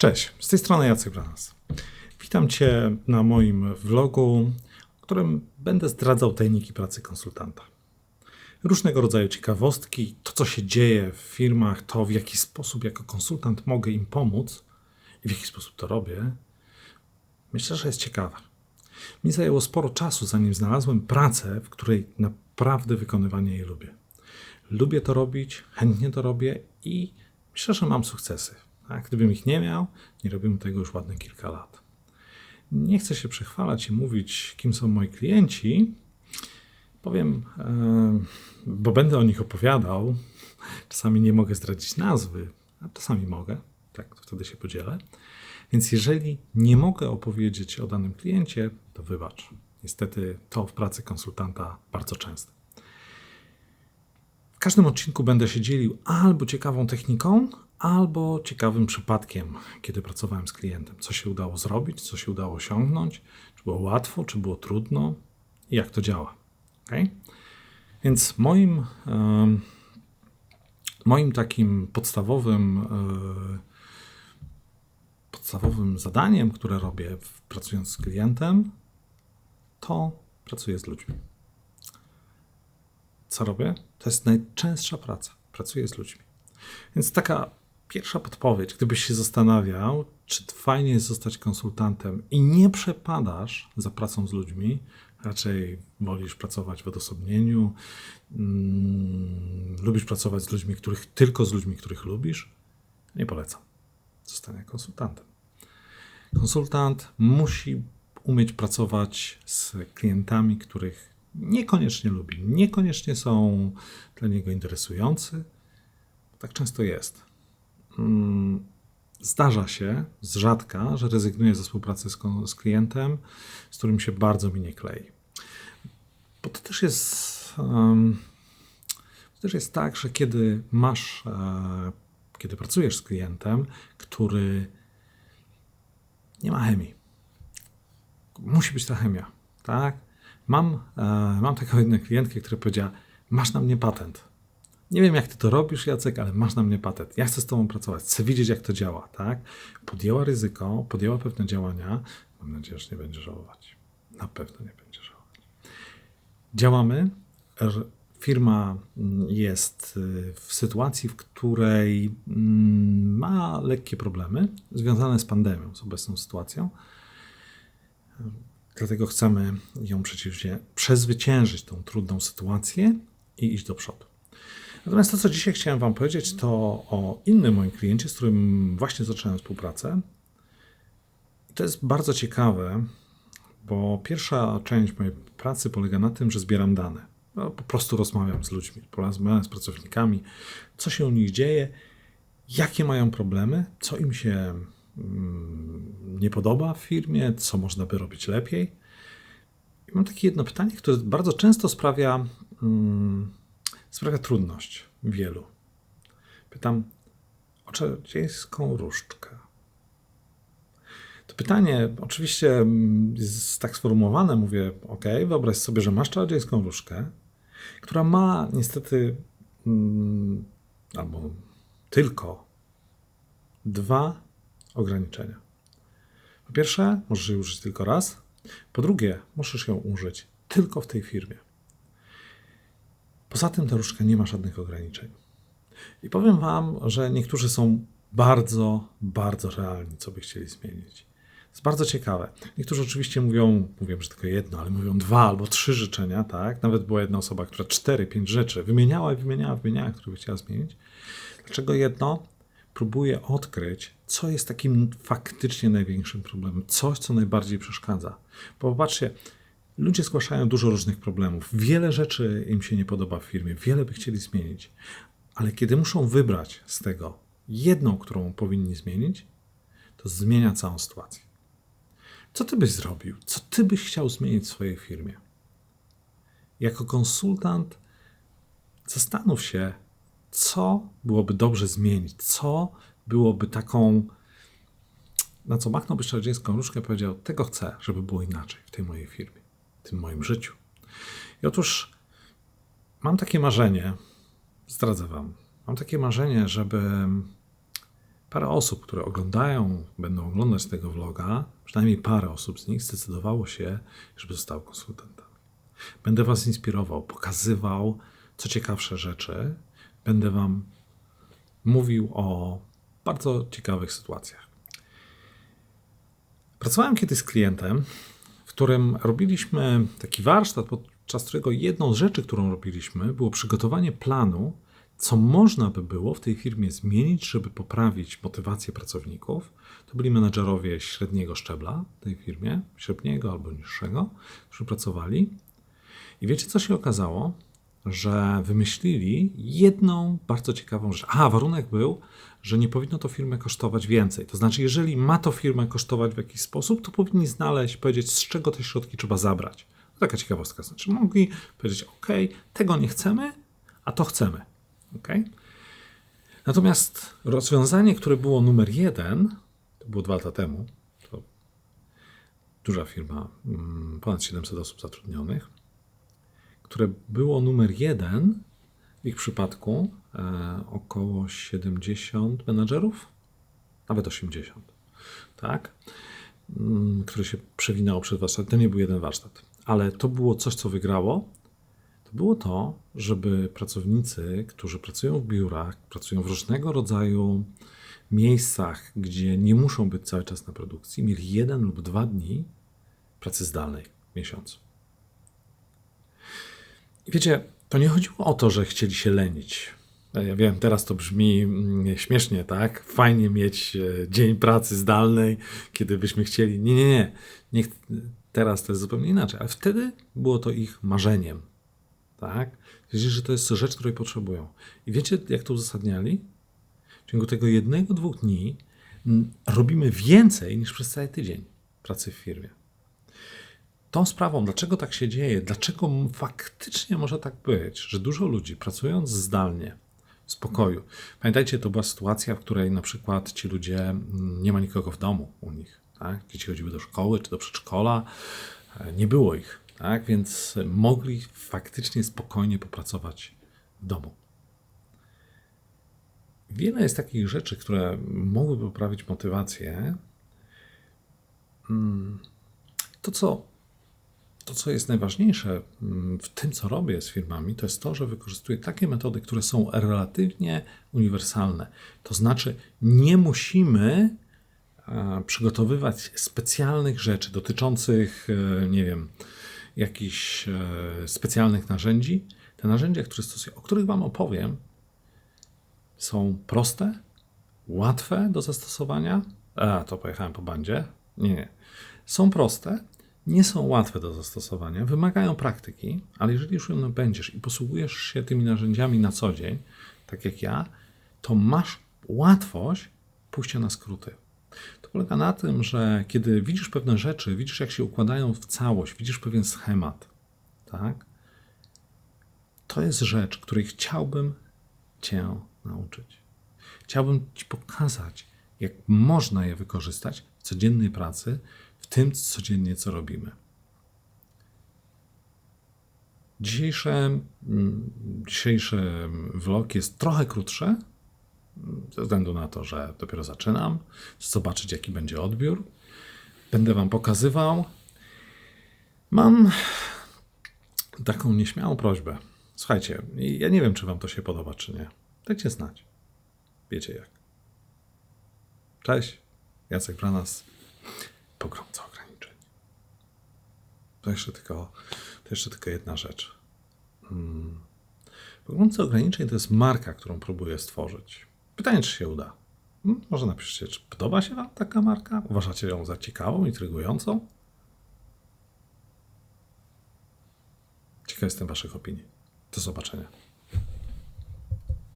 Cześć, z tej strony Jacek Branas. Witam Cię na moim vlogu, w którym będę zdradzał tajniki pracy konsultanta. Różnego rodzaju ciekawostki, to co się dzieje w firmach, to w jaki sposób jako konsultant mogę im pomóc i w jaki sposób to robię, myślę, że jest ciekawe. Mi zajęło sporo czasu, zanim znalazłem pracę, w której naprawdę wykonywanie jej lubię. Lubię to robić, chętnie to robię i myślę, że mam sukcesy. A gdybym ich nie miał, nie robiłbym tego już ładne kilka lat. Nie chcę się przechwalać i mówić, kim są moi klienci. Powiem, bo będę o nich opowiadał. Czasami nie mogę zdradzić nazwy, a czasami mogę. Tak, to wtedy się podzielę. Więc jeżeli nie mogę opowiedzieć o danym kliencie, to wybacz. Niestety to w pracy konsultanta bardzo często. W każdym odcinku będę się dzielił albo ciekawą techniką, albo ciekawym przypadkiem, kiedy pracowałem z klientem. Co się udało zrobić, co się udało osiągnąć, czy było łatwo, czy było trudno i jak to działa. Okay? Więc moim, moim takim podstawowym, um, podstawowym zadaniem, które robię pracując z klientem, to pracuję z ludźmi. Co robię? To jest najczęstsza praca. Pracuję z ludźmi. Więc taka Pierwsza podpowiedź, gdybyś się zastanawiał, czy fajnie jest zostać konsultantem i nie przepadasz za pracą z ludźmi, raczej wolisz pracować w odosobnieniu, mm, lubisz pracować z ludźmi, których, tylko z ludźmi, których lubisz, nie polecam. Zostania konsultantem. Konsultant musi umieć pracować z klientami, których niekoniecznie lubi, niekoniecznie są dla niego interesujący. Tak często jest. Mm, zdarza się z rzadka, że rezygnuję ze współpracy z, z klientem, z którym się bardzo mi nie klei. Bo to też jest, um, to też jest tak, że kiedy masz, e, kiedy pracujesz z klientem, który nie ma chemii, musi być ta chemia, tak? Mam, e, mam taką jedną klientkę, która powiedziała, masz na mnie patent. Nie wiem, jak ty to robisz, Jacek, ale masz na mnie patent. Ja chcę z tobą pracować, chcę widzieć, jak to działa, tak? Podjęła ryzyko, podjęła pewne działania. Mam nadzieję, że nie będzie żałować. Na pewno nie będzie żałować. Działamy. Firma mm, jest y, w sytuacji, w której mm, ma lekkie problemy związane z pandemią, z obecną sytuacją. Dlatego chcemy ją przezwyciężyć, tą trudną sytuację i iść do przodu. Natomiast to, co dzisiaj chciałem Wam powiedzieć, to o innym moim kliencie, z którym właśnie zacząłem współpracę. I to jest bardzo ciekawe, bo pierwsza część mojej pracy polega na tym, że zbieram dane. No, po prostu rozmawiam z ludźmi, rozmawiam z pracownikami, co się u nich dzieje, jakie mają problemy, co im się mm, nie podoba w firmie, co można by robić lepiej. I mam takie jedno pytanie, które bardzo często sprawia. Mm, sprawia trudność wielu. Pytam o czarodziejską różdżkę. To pytanie oczywiście jest tak sformułowane, mówię, ok, wyobraź sobie, że masz czarodziejską różdżkę, która ma niestety mm, albo tylko dwa ograniczenia. Po pierwsze, możesz jej użyć tylko raz. Po drugie, możesz ją użyć tylko w tej firmie. Poza tym ta różdżka nie ma żadnych ograniczeń. I powiem Wam, że niektórzy są bardzo, bardzo realni, co by chcieli zmienić. To jest bardzo ciekawe. Niektórzy oczywiście mówią, mówię, że tylko jedno, ale mówią dwa albo trzy życzenia, tak? Nawet była jedna osoba, która cztery, pięć rzeczy wymieniała i wymieniała, wymieniała, które by chciała zmienić. Dlaczego jedno? Próbuje odkryć, co jest takim faktycznie największym problemem, coś, co najbardziej przeszkadza. Bo popatrzcie, Ludzie zgłaszają dużo różnych problemów. Wiele rzeczy im się nie podoba w firmie, wiele by chcieli zmienić, ale kiedy muszą wybrać z tego jedną, którą powinni zmienić, to zmienia całą sytuację. Co ty byś zrobił? Co ty byś chciał zmienić w swojej firmie? Jako konsultant zastanów się, co byłoby dobrze zmienić, co byłoby taką, na co machnąłbyś czarodziejską różkę powiedział, tego chcę, żeby było inaczej w tej mojej firmie tym moim życiu. I otóż mam takie marzenie, zdradzę Wam, mam takie marzenie, żeby Parę osób, które oglądają, będą oglądać tego vloga, przynajmniej parę osób z nich zdecydowało się, żeby zostało konsultantem. Będę Was inspirował, pokazywał co ciekawsze rzeczy. Będę Wam mówił o bardzo ciekawych sytuacjach. Pracowałem kiedyś z klientem, którym robiliśmy taki warsztat, podczas którego jedną z rzeczy, którą robiliśmy, było przygotowanie planu, co można by było w tej firmie zmienić, żeby poprawić motywację pracowników. To byli menedżerowie średniego szczebla w tej firmie, średniego albo niższego, którzy pracowali. I wiecie, co się okazało? Że wymyślili jedną bardzo ciekawą rzecz. A, warunek był, że nie powinno to firmę kosztować więcej. To znaczy, jeżeli ma to firmę kosztować w jakiś sposób, to powinni znaleźć, powiedzieć, z czego te środki trzeba zabrać. Taka ciekawostka. Znaczy, mogli powiedzieć, OK, tego nie chcemy, a to chcemy. Okay? Natomiast rozwiązanie, które było numer jeden, to było dwa lata temu, to duża firma, mm, ponad 700 osób zatrudnionych, które było numer jeden, w ich przypadku e, około 70 menadżerów, nawet 80, tak? Mm, które się przewinęło przed warsztatem. To nie był jeden warsztat, ale to było coś, co wygrało. To było to, żeby pracownicy, którzy pracują w biurach, pracują w różnego rodzaju miejscach, gdzie nie muszą być cały czas na produkcji, mieli jeden lub dwa dni pracy zdalnej w miesiącu. Wiecie, to nie chodziło o to, że chcieli się lenić. Ja wiem, teraz to brzmi mm, śmiesznie, tak? Fajnie mieć e, dzień pracy zdalnej, kiedy byśmy chcieli. Nie, nie, nie. Niech, teraz to jest zupełnie inaczej. Ale wtedy było to ich marzeniem, tak? Wiedzieli, że to jest rzecz, której potrzebują. I wiecie, jak to uzasadniali? W ciągu tego jednego, dwóch dni robimy więcej niż przez cały tydzień pracy w firmie tą sprawą, dlaczego tak się dzieje, dlaczego faktycznie może tak być, że dużo ludzi pracując zdalnie, w spokoju. Pamiętajcie, to była sytuacja, w której na przykład ci ludzie, nie ma nikogo w domu u nich. Tak? Dzieci chodziły do szkoły czy do przedszkola, e, nie było ich, tak? więc mogli faktycznie spokojnie popracować w domu. Wiele jest takich rzeczy, które mogłyby poprawić motywację. Mm, to, co to, co jest najważniejsze mm, w tym, co robię z firmami, to jest to, że wykorzystuję takie metody, które są relatywnie uniwersalne. To znaczy, nie musimy przygotowywać specjalnych rzeczy dotyczących, e, nie wiem, jakichś e, specjalnych narzędzi. Te narzędzia, które stosuję, o których Wam opowiem, są proste, łatwe do zastosowania. A, to pojechałem po bandzie. Nie, nie. Są proste, nie są łatwe do zastosowania, wymagają praktyki, ale jeżeli już ją będziesz i posługujesz się tymi narzędziami na co dzień, tak jak ja, to masz łatwość pójścia na skróty. To polega na tym, że kiedy widzisz pewne rzeczy, widzisz jak się układają w całość, widzisz pewien schemat, tak? To jest rzecz, której chciałbym Cię nauczyć. Chciałbym Ci pokazać, jak można je wykorzystać w codziennej pracy, tym codziennie, co robimy. Dzisiejsze, mm, dzisiejszy vlog jest trochę krótszy, ze względu na to, że dopiero zaczynam. Zobaczyć, jaki będzie odbiór. Będę Wam pokazywał. Mam taką nieśmiałą prośbę. Słuchajcie, ja nie wiem, czy Wam to się podoba, czy nie. Dajcie znać. Wiecie jak. Cześć, Jacek Branas pogromca ograniczeń. To jeszcze tylko, to jeszcze tylko jedna rzecz. Hmm. Pogromca ograniczeń to jest marka, którą próbuję stworzyć. Pytanie, czy się uda. Hmm? Może napiszcie, czy podoba się Wam taka marka? Uważacie ją za ciekawą, intrygującą? Ciekaw jestem Waszych opinii. Do zobaczenia.